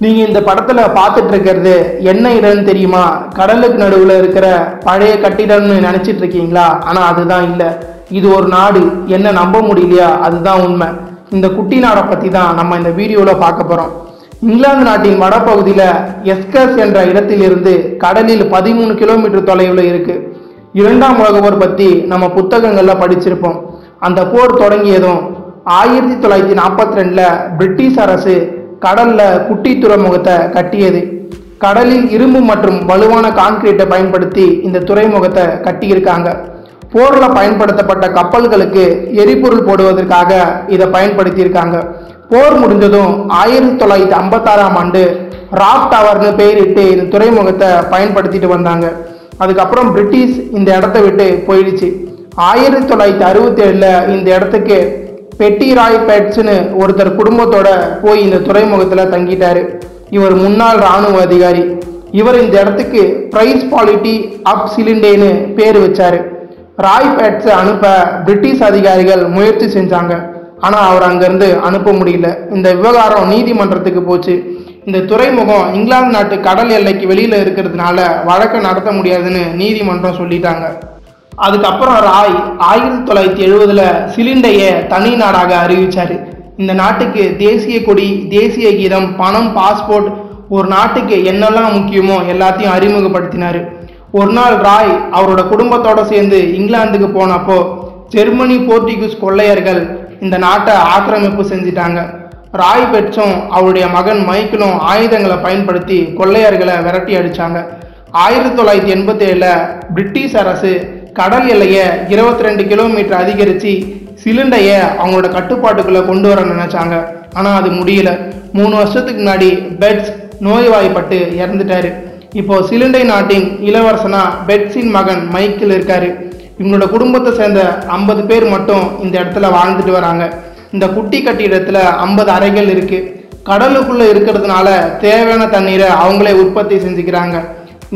நீங்க இந்த படத்துல பார்த்துட்டு இருக்கிறது என்ன இடம்னு தெரியுமா? கடலுக்கு நடுவுல இருக்கிற பழைய கட்டிடம்னு நினைச்சிட்டு இருக்கீங்களா? ஆனா அதுதான் இல்ல. இது ஒரு நாடு. என்ன நம்ப முடியலையா? அதுதான் உண்மை. இந்த குட்டி நாடை பத்தி தான் நம்ம இந்த வீடியோல பார்க்க போறோம். இங்கிலாந்து நாட்டின் வடபகுதியில எஸ்கஸ் என்ற இடத்திலிருந்து கடலில் பதிமூணு கிலோமீட்டர் தொலைவில் இருக்கு. இரண்டாம் உலக போர் பத்தி நம்ம புத்தகங்கள்ல படிச்சிருப்போம். அந்த போர் தொடங்கியதும் ஆயிரத்தி தொள்ளாயிரத்தி நாற்பத்தி ரெண்டுல பிரிட்டிஷ் அரசு கடல்ல குட்டி துறைமுகத்தை கட்டியது. கடலில் இரும்பு மற்றும் வலுவான கான்கிரீட்டை பயன்படுத்தி இந்த துறைமுகத்தை கட்டியிருக்காங்க. போரில் பயன்படுத்தப்பட்ட கப்பல்களுக்கு எரிபொருள் போடுவதற்காக இதை பயன்படுத்தியிருக்காங்க. போர் முடிஞ்சதும் ஆயிரத்தி தொள்ளாயிரத்தி ஐம்பத்தாறாம் ஆண்டு ராப் டவர்னு பெயரிட்டு இந்த துறைமுகத்தை பயன்படுத்திட்டு வந்தாங்க. அதுக்கப்புறம் பிரிட்டிஷ் இந்த இடத்த விட்டு போயிடுச்சு. ஆயிரத்தி தொள்ளாயிரத்தி அறுபத்தேழில் இந்த இடத்துக்கு பெட்டி ராய் பேட்ஸ்னு ஒருத்தர் குடும்பத்தோட போய் இந்த துறைமுகத்தில் தங்கிட்டாரு. இவர் முன்னாள் இராணுவ அதிகாரி. இவர் இந்த இடத்துக்கு பிரைஸ் குவாலிட்டி அப் சிலிண்டேன்னு பேர் வச்சார். ராய் பேட்ஸை அனுப்ப பிரிட்டிஷ் அதிகாரிகள் முயற்சி செஞ்சாங்க. ஆனால் அவர் அங்கேருந்து அனுப்ப முடியல. இந்த விவகாரம் நீதிமன்றத்துக்கு போச்சு. இந்த துறைமுகம் இங்கிலாந்து நாட்டு கடல் எல்லைக்கு வெளியில் இருக்கிறதுனால வழக்கை நடத்த முடியாதுன்னு நீதிமன்றம் சொல்லிட்டாங்க. அதுக்கப்புறம் ராய் ஆயிரத்தி தொள்ளாயிரத்தி எழுபதில் சிலிண்டையை தனி நாடாக அறிவித்தார் இந்த நாட்டுக்கு தேசிய கொடி தேசிய கீதம் பணம் பாஸ்போர்ட் ஒரு நாட்டுக்கு என்னெல்லாம் முக்கியமோ எல்லாத்தையும் அறிமுகப்படுத்தினார். ஒரு நாள் ராய் அவரோட குடும்பத்தோடு சேர்ந்து இங்கிலாந்துக்கு போனப்போ ஜெர்மனி போர்ச்சுகீஸ் கொள்ளையர்கள் இந்த நாட்டை ஆக்கிரமிப்பு செஞ்சிட்டாங்க. ராய் பெட்ஸும் அவருடைய மகன் மைக்கிளும் ஆயுதங்களை பயன்படுத்தி கொள்ளையர்களை விரட்டி அடித்தாங்க ஆயிரத்தி தொள்ளாயிரத்தி எண்பத்தி ஏழில் பிரிட்டிஷ் அரசு கடல் எல்லையை இருபத்தி ரெண்டு கிலோமீட்டர் அதிகரித்து சிலிண்டையை அவங்களோட கட்டுப்பாட்டுக்குள்ளே கொண்டு வர நினைச்சாங்க. ஆனால் அது முடியல. மூணு வருஷத்துக்கு முன்னாடி பெட்ஸ் நோய்வாய்ப்பட்டு இறந்துட்டாரு. இப்போ சிலிண்டை நாட்டின் இளவரசனா பெட்ஸின் மகன் மைக்கிள் இருக்கார். இவங்களோட குடும்பத்தை சேர்ந்த ஐம்பது பேர் மட்டும் இந்த இடத்துல வாழ்ந்துட்டு வராங்க. இந்த குட்டி கட்டிடத்தில் ஐம்பது அறைகள் இருக்குது கடலுக்குள்ளே இருக்கிறதுனால தேவையான தண்ணீரை அவங்களே உற்பத்தி செஞ்சுக்கிறாங்க.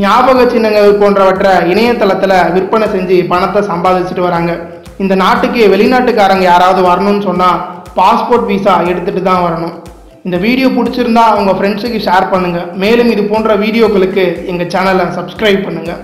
ஞாபக சின்னங்கள் போன்றவற்றை இணையதளத்தில் விற்பனை செஞ்சு பணத்தை சம்பாதிச்சுட்டு வராங்க. இந்த நாட்டுக்கு வெளிநாட்டுக்காரங்க யாராவது வரணும்னு சொன்னால் பாஸ்போர்ட் விசா எடுத்துகிட்டு தான் வரணும். இந்த வீடியோ பிடிச்சிருந்தா உங்கள் ஃப்ரெண்ட்ஸுக்கு ஷேர் பண்ணுங்கள் மேலும் இது போன்ற வீடியோக்களுக்கு எங்கள் சேனலை சப்ஸ்கிரைப் பண்ணுங்கள்